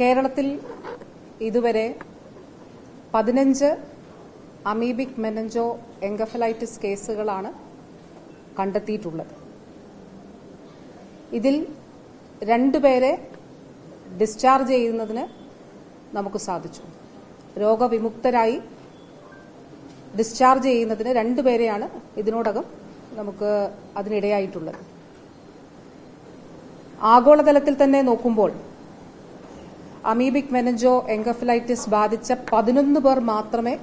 കേരളത്തിൽ ഇതുവരെ പതിനഞ്ച് അമീബിക് മെനഞ്ചോ എൻഗഫലൈറ്റിസ് കേസുകളാണ് കണ്ടെത്തിയിട്ടുള്ളത്. ഇതിൽ രണ്ടുപേരെ ഡിസ്ചാർജ് ചെയ്യുന്നതിന് നമുക്ക് സാധിച്ചു. രോഗവിമുക്തരായി ഡിസ്ചാർജ് ചെയ്യുന്നതിന് രണ്ടുപേരെയാണ് ഇതിനോടകം നമുക്ക് അതിനിടയായിട്ടുള്ളത്. ആഗോളതലത്തിൽ തന്നെ നോക്കുമ്പോൾ അമീബിക് മെനഞ്ചോ എൻകഫലൈറ്റിസ് ബാധിച്ച പതിനൊന്ന് പേർ മാത്രമേ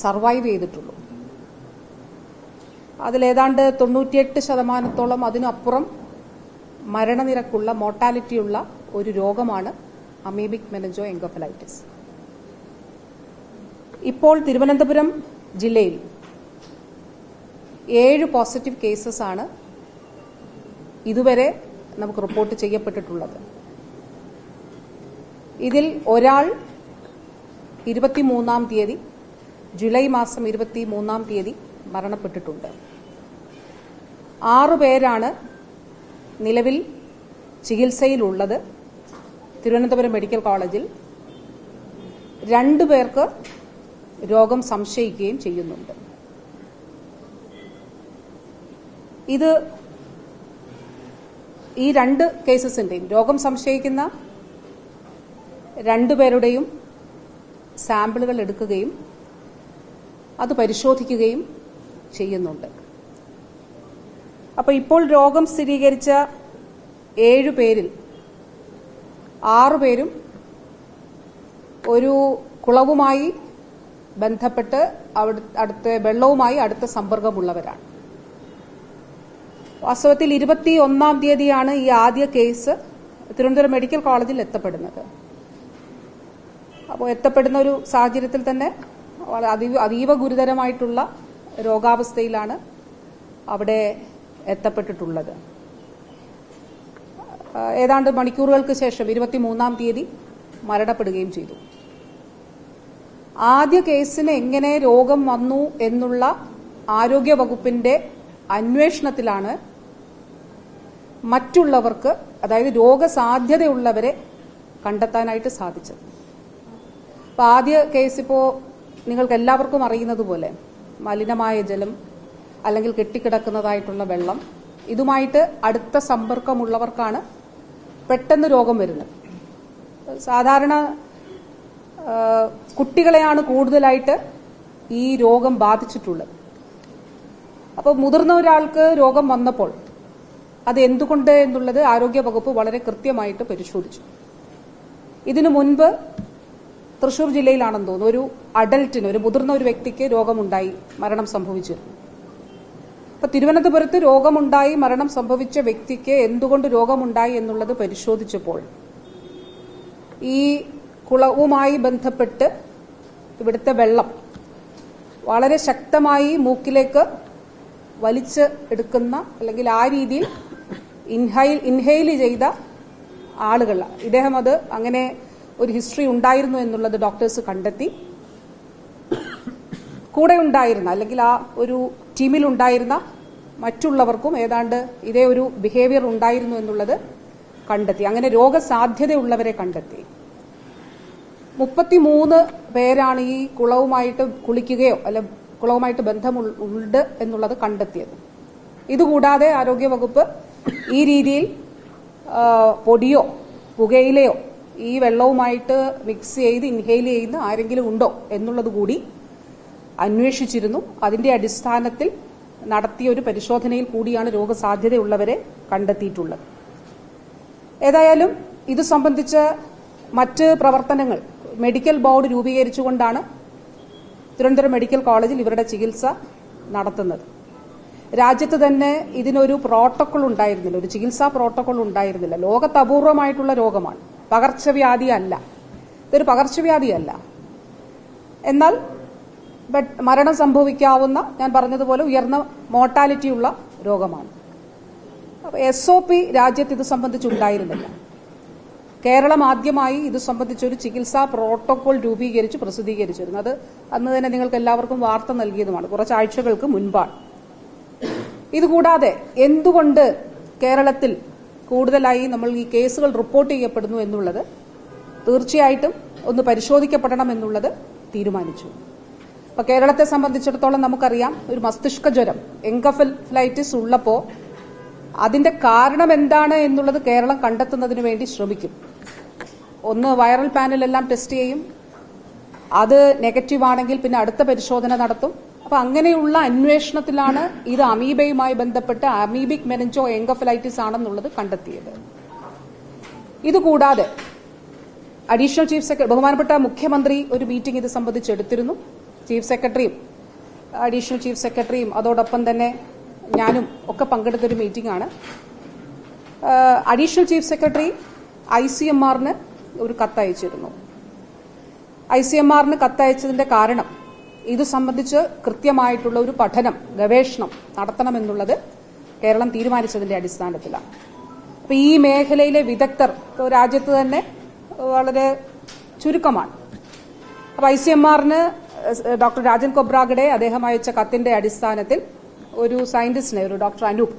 സർവൈവ് ചെയ്തിട്ടുള്ളൂ. അതിലേതാണ്ട് തൊണ്ണൂറ്റിയെട്ട് ശതമാനത്തോളം അതിനപ്പുറം മരണനിരക്കുള്ള മോർട്ടാലിറ്റിയുള്ള ഒരു രോഗമാണ് അമീബിക് മെനഞ്ചോ എൻകഫലൈറ്റിസ് ഇപ്പോൾ തിരുവനന്തപുരം ജില്ലയിൽ ഏഴ് പോസിറ്റീവ് കേസസ് ആണ് ഇതുവരെ നമുക്ക് റിപ്പോർട്ട് ചെയ്യപ്പെട്ടിട്ടുള്ളത്. ഇതിൽ ഒരാൾ ഇരുപത്തിമൂന്നാം തീയതി ജൂലൈ മാസം ഇരുപത്തിമൂന്നാം തീയതി മരണപ്പെട്ടിട്ടുണ്ട്. ആറു പേരാണ് നിലവിൽ ചികിത്സയിലുള്ളത്. തിരുവനന്തപുരം മെഡിക്കൽ കോളേജിൽ രണ്ടു പേർക്ക് രോഗം സംശയിക്കുകയും ചെയ്യുന്നുണ്ട്. ഇത് ഈ രണ്ട് കേസസിന്റെയും രോഗം സംശയിക്കുന്ന രണ്ടുപേരുടെയും സാമ്പിളുകൾ എടുക്കുകയും അത് പരിശോധിക്കുകയും ചെയ്യുന്നുണ്ട്. അപ്പോൾ ഇപ്പോൾ രോഗം സ്ഥിരീകരിച്ച ഏഴു പേരിൽ ആറുപേരും ഒരു കുളവുമായി ബന്ധപ്പെട്ട് അടുത്ത വെള്ളവുമായി അടുത്ത സമ്പർക്കമുള്ളവരാണ്. വാസ്തവത്തിൽ ഇരുപത്തി ഒന്നാം തീയതിയാണ് ഈ ആദ്യ കേസ് തിരുവനന്തപുരം മെഡിക്കൽ കോളേജിൽ എത്തപ്പെടുന്നത്. അപ്പോൾ എത്തപ്പെടുന്ന ഒരു സാഹചര്യത്തിൽ തന്നെ അതീവ അതീവ ഗുരുതരമായിട്ടുള്ള രോഗാവസ്ഥയിലാണ് അവിടെ എത്തപ്പെട്ടിട്ടുള്ളത്. ഏതാണ്ട് മണിക്കൂറുകൾക്ക് ശേഷം ഇരുപത്തിമൂന്നാം തീയതി മരണപ്പെടുകയും ചെയ്തു. ആദ്യ കേസിന് എങ്ങനെ രോഗം വന്നു എന്നുള്ള ആരോഗ്യ വകുപ്പിന്റെ അന്വേഷണത്തിലാണ് മറ്റുള്ളവർക്ക് അതായത് രോഗസാധ്യതയുള്ളവരെ കണ്ടെത്താനായിട്ട് സാധിച്ചത്. അപ്പൊ ആദ്യ കേസ് ഇപ്പോ നിങ്ങൾക്ക് എല്ലാവർക്കും അറിയുന്നത് പോലെ മലിനമായ ജലം അല്ലെങ്കിൽ കെട്ടിക്കിടക്കുന്നതായിട്ടുള്ള വെള്ളം. ഇതുമായിട്ട് അടുത്ത സമ്പർക്കമുള്ളവർക്കാണ് പെട്ടെന്ന് രോഗം വരുന്നത്. സാധാരണ കുട്ടികളെയാണ് കൂടുതലായിട്ട് ഈ രോഗം ബാധിച്ചിട്ടുള്ളത്. അപ്പോൾ മുതിർന്ന ഒരാൾക്ക് രോഗം വന്നപ്പോൾ അത് എന്തുകൊണ്ട് എന്നുള്ളത് ആരോഗ്യ വകുപ്പ് വളരെ കൃത്യമായിട്ട് പരിശോധിച്ചു. ഇതിനു മുൻപ് തൃശൂർ ജില്ലയിലാണെന്ന് തോന്നുന്നു. ഒരു അഡൽട്ടിന് ഒരു മുതിർന്ന ഒരു വ്യക്തിക്ക് രോഗമുണ്ടായി മരണം സംഭവിച്ചു. അപ്പൊ തിരുവനന്തപുരത്ത് രോഗമുണ്ടായി മരണം സംഭവിച്ച വ്യക്തിക്ക് എന്തുകൊണ്ട് രോഗമുണ്ടായി എന്നുള്ളത് പരിശോധിച്ചപ്പോൾ ഈ കുളവുമായി ബന്ധപ്പെട്ട് ഇവിടുത്തെ വെള്ളം വളരെ ശക്തമായി മൂക്കിലേക്ക് വലിച്ച് എടുക്കുന്ന അല്ലെങ്കിൽ ആ രീതിയിൽ ഇൻഹൈൽ ഇൻഹെയിൽ ചെയ്ത ആളുകൾ ഇദ്ദേഹം അത് അങ്ങനെ ഒരു ഹിസ്റ്ററി ഉണ്ടായിരുന്നു എന്നുള്ളത് ഡോക്ടേഴ്സ് കണ്ടെത്തി. കൂടെ ഉണ്ടായിരുന്ന അല്ലെങ്കിൽ ആ ഒരു ടീമിൽ ഉണ്ടായിരുന്ന മറ്റുള്ളവർക്കും ഏതാണ്ട് ഇതേ ഒരു ബിഹേവിയർ ഉണ്ടായിരുന്നു എന്നുള്ളത് കണ്ടെത്തി. അങ്ങനെ രോഗസാധ്യതയുള്ളവരെ കണ്ടെത്തി. മുപ്പത്തിമൂന്ന് പേരാണ് ഈ കുളവുമായിട്ട് കുളിക്കുകയോ അല്ല കുളവുമായിട്ട് ബന്ധമുണ്ട് എന്നുള്ളത് കണ്ടെത്തിയത്. ഇതുകൂടാതെ ആരോഗ്യവകുപ്പ് ഈ രീതിയിൽ പൊടിയോ പുകയിലയോ ഈ വെള്ളവുമായിട്ട് മിക്സ് ചെയ്ത് ഇൻഹെയിൽ ചെയ്യുന്ന ആരെങ്കിലും ഉണ്ടോ എന്നുള്ളത് കൂടി അന്വേഷിച്ചിരുന്നു. അതിന്റെ അടിസ്ഥാനത്തിൽ നടത്തിയ ഒരു പരിശോധനയിൽ കൂടിയാണ് രോഗസാധ്യതയുള്ളവരെ കണ്ടെത്തിയിട്ടുള്ളത്. ഏതായാലും ഇത് സംബന്ധിച്ച മറ്റ് പ്രവർത്തനങ്ങൾ മെഡിക്കൽ ബോർഡ് രൂപീകരിച്ചുകൊണ്ടാണ് തിരുവനന്തപുരം മെഡിക്കൽ കോളേജിൽ ഇവരുടെ ചികിത്സ നടത്തുന്നത്. രാജ്യത്ത് തന്നെ ഇതിനൊരു പ്രോട്ടോക്കോൾ ഉണ്ടായിരുന്നില്ല ഒരു ചികിത്സാ പ്രോട്ടോക്കോൾ ഉണ്ടായിരുന്നില്ല. ലോകത്ത് അപൂർവമായിട്ടുള്ള രോഗമാണ്. പകർച്ചവ്യാധി അല്ല ഇതൊരു പകർച്ചവ്യാധിയല്ല. എന്നാൽ മരണം സംഭവിക്കാവുന്ന ഞാൻ പറഞ്ഞതുപോലെ ഉയർന്ന മോർട്ടാലിറ്റിയുള്ള രോഗമാണ്. എസ് ഒ പി രാജ്യത്ത് ഇത് സംബന്ധിച്ചുണ്ടായിരുന്നില്ല. കേരളം ആദ്യമായി ഇത് സംബന്ധിച്ചൊരു ചികിത്സാ പ്രോട്ടോകോൾ രൂപീകരിച്ച് പ്രസിദ്ധീകരിച്ചിരുന്നു. അത് അന്ന് തന്നെ നിങ്ങൾക്ക് എല്ലാവർക്കും വാർത്ത നൽകിയതുമാണ്. കുറച്ചാഴ്ചകൾക്ക് മുൻപാണ്. ഇതുകൂടാതെ എന്തുകൊണ്ട് കേരളത്തിൽ കൂടുതലായി നമ്മൾ ഈ കേസുകൾ റിപ്പോർട്ട് ചെയ്യപ്പെടുന്നു എന്നുള്ളത് തീർച്ചയായിട്ടും ഒന്ന് പരിശോധിക്കപ്പെടണം എന്നുള്ളത് തീരുമാനിച്ചു. അപ്പൊ കേരളത്തെ സംബന്ധിച്ചിടത്തോളം നമുക്കറിയാം ഒരു മസ്തിഷ്ക ജ്വരം എൻകഫലൈറ്റിസ് ഉള്ളപ്പോ അതിന്റെ കാരണം എന്താണ് എന്നുള്ളത് കേരളം കണ്ടെത്തുന്നതിന് വേണ്ടി ശ്രമിക്കും. ഒന്ന് വൈറൽ പാനലെല്ലാം ടെസ്റ്റ് ചെയ്യും. അത് നെഗറ്റീവ് ആണെങ്കിൽ പിന്നെ അടുത്ത പരിശോധന നടത്തും. അപ്പൊ അങ്ങനെയുള്ള അന്വേഷണത്തിലാണ് ഇത് അമീബയുമായി ബന്ധപ്പെട്ട് അമീബിക് മെനഞ്ചോ എൻകഫലൈറ്റിസ് ആണെന്നുള്ളത് കണ്ടെത്തിയത്. ഇതുകൂടാതെ അഡീഷണൽ ചീഫ് സെക്രട്ടറി ബഹുമാനപ്പെട്ട മുഖ്യമന്ത്രി ഒരു മീറ്റിംഗ് ഇത് സംബന്ധിച്ച് എടുത്തിരുന്നു ചീഫ് സെക്രട്ടറിയും അഡീഷണൽ ചീഫ് സെക്രട്ടറിയും അതോടൊപ്പം തന്നെ ഞാനും ഒക്കെ പങ്കെടുത്തൊരു മീറ്റിംഗ് ആണ് additional chief secretary I C M ആറിന് ഒരു കത്തയച്ചിരുന്നു. ഐ സി എം ആറിന് കത്തയച്ചതിന്റെ കാരണം ഇത് സംബന്ധിച്ച് കൃത്യമായിട്ടുള്ള ഒരു പഠനം ഗവേഷണം നടത്തണമെന്നുള്ളത് കേരളം തീരുമാനിച്ചതിന്റെ അടിസ്ഥാനത്തിലാണ്. അപ്പൊ ഈ മേഖലയിലെ വിദഗ്ധർ രാജ്യത്ത് തന്നെ വളരെ ചുരുക്കമാണ്. അപ്പൊ ഐ സി എം ആറിന് ഡോക്ടർ രാജൻ കൊബ്രാഗഡെ അദ്ദേഹം അയച്ച കത്തിന്റെ അടിസ്ഥാനത്തിൽ ഒരു സയന്റിസ്റ്റിനെ ഒരു ഡോക്ടർ അനൂപ്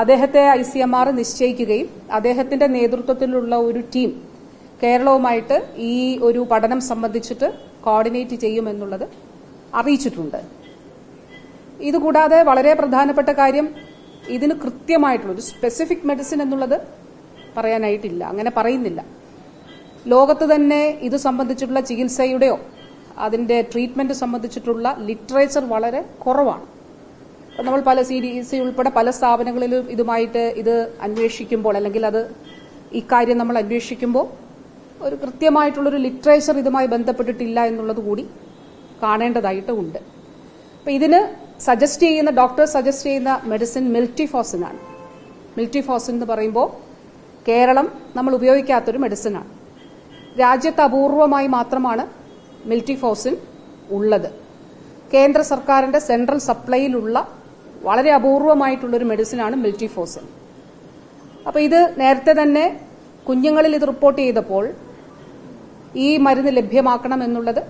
അദ്ദേഹത്തെ ഐ സി എം ആർ നിശ്ചയിക്കുകയും അദ്ദേഹത്തിന്റെ നേതൃത്വത്തിലുള്ള ഒരു ടീം കേരളവുമായിട്ട് ഈ ഒരു പഠനം സംബന്ധിച്ചിട്ട് കോർഡിനേറ്റ് ചെയ്യുമെന്നുള്ളത് അറിയിച്ചിട്ടുണ്ട്. ഇതുകൂടാതെ വളരെ പ്രധാനപ്പെട്ട കാര്യം ഇതിന് കൃത്യമായിട്ടുള്ള ഒരു സ്പെസിഫിക് മെഡിസിൻ എന്നുള്ളത് പറയാനായിട്ടില്ല. അങ്ങനെ പറയുന്നില്ല. ലോകത്ത് തന്നെ ഇത് സംബന്ധിച്ചിട്ടുള്ള ചികിത്സയുടെയോ അതിന്റെ ട്രീറ്റ്മെന്റ് സംബന്ധിച്ചിട്ടുള്ള ലിറ്ററേച്ചർ വളരെ കുറവാണ്. നമ്മൾ പല സി ഡി സി ഉൾപ്പെടെ പല സ്ഥാപനങ്ങളിലും ഇതുമായിട്ട് ഇത് അന്വേഷിക്കുമ്പോൾ അല്ലെങ്കിൽ അത് ഇക്കാര്യം നമ്മൾ അന്വേഷിക്കുമ്പോൾ ഒരു കൃത്യമായിട്ടുള്ളൊരു ലിറ്ററേച്ചർ ഇതുമായി ബന്ധപ്പെട്ടിട്ടില്ല എന്നുള്ളത് കൂടി കാണേണ്ടതായിട്ട് ഉണ്ട് അപ്പൊ ഇതിന് സജസ്റ്റ് ചെയ്യുന്ന ഡോക്ടർ സജസ്റ്റ് ചെയ്യുന്ന മെഡിസിൻ മിൽറ്റിഫോസിൻ ആണ് മിൽറ്റിഫോസിൻ എന്ന് പറയുമ്പോൾ കേരളം നമ്മൾ ഉപയോഗിക്കാത്തൊരു മെഡിസിനാണ് രാജ്യത്ത് അപൂർവമായി മാത്രമാണ് മിൽറ്റിഫോസിൻ ഉള്ളത്. കേന്ദ്ര സർക്കാരിന്റെ സെൻട്രൽ സപ്ലൈയിലുള്ള വളരെ അപൂർവമായിട്ടുള്ളൊരു മെഡിസിനാണ് മിൽറ്റിഫോസിൻ അപ്പോൾ ഇത് നേരത്തെ തന്നെ കുഞ്ഞുങ്ങളിൽ ഇത് റിപ്പോർട്ട് ചെയ്തപ്പോൾ ഈ മരുന്ന് ലഭ്യമാക്കണം എന്നുള്ളത്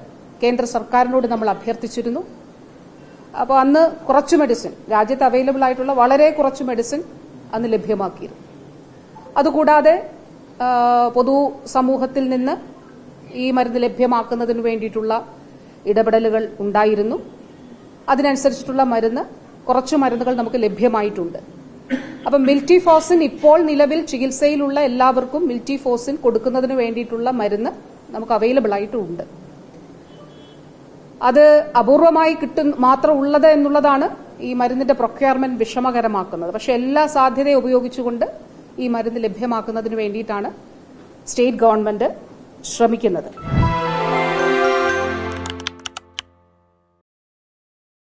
കേന്ദ്ര സർക്കാരിനോട് നമ്മൾ അഭ്യർത്ഥിച്ചിരുന്നു. അപ്പോൾ അന്ന് കുറച്ച് മെഡിസിൻ രാജ്യത്ത് അവൈലബിൾ ആയിട്ടുള്ള വളരെ കുറച്ച് മെഡിസിൻ അന്ന് ലഭ്യമാക്കിയിരുന്നു. അതുകൂടാതെ പൊതു സമൂഹത്തിൽ നിന്ന് ഈ മരുന്ന് ലഭ്യമാക്കുന്നതിന് വേണ്ടിയിട്ടുള്ള ഇടപെടലുകൾ ഉണ്ടായിരുന്നു. അതിനനുസരിച്ചിട്ടുള്ള മരുന്ന് കുറച്ച് മരുന്നുകൾ നമുക്ക് ലഭ്യമായിട്ടുണ്ട്. അപ്പം മിൽറ്റിഫോസിൻ ഇപ്പോൾ നിലവിൽ ചികിത്സയിലുള്ള എല്ലാവർക്കും മിൽറ്റിഫോസിൻ കൊടുക്കുന്നതിന് വേണ്ടിയിട്ടുള്ള മരുന്ന് നമുക്ക് അവൈലബിൾ ആയിട്ടുണ്ട്. അത് അപൂർവമായി കിട്ടും മാത്രം ഉള്ളത് എന്നുള്ളതാണ് ഈ മരുന്നിന്റെ പ്രൊക്യർമെന്റ് വിഷമകരമാക്കുന്നത്. പക്ഷെ എല്ലാ സാധ്യതയും ഉപയോഗിച്ചുകൊണ്ട് ഈ മരുന്ന് ലഭ്യമാക്കുന്നതിന് വേണ്ടിയിട്ടാണ് സ്റ്റേറ്റ് ഗവൺമെന്റ് ശ്രമിക്കുന്നത്.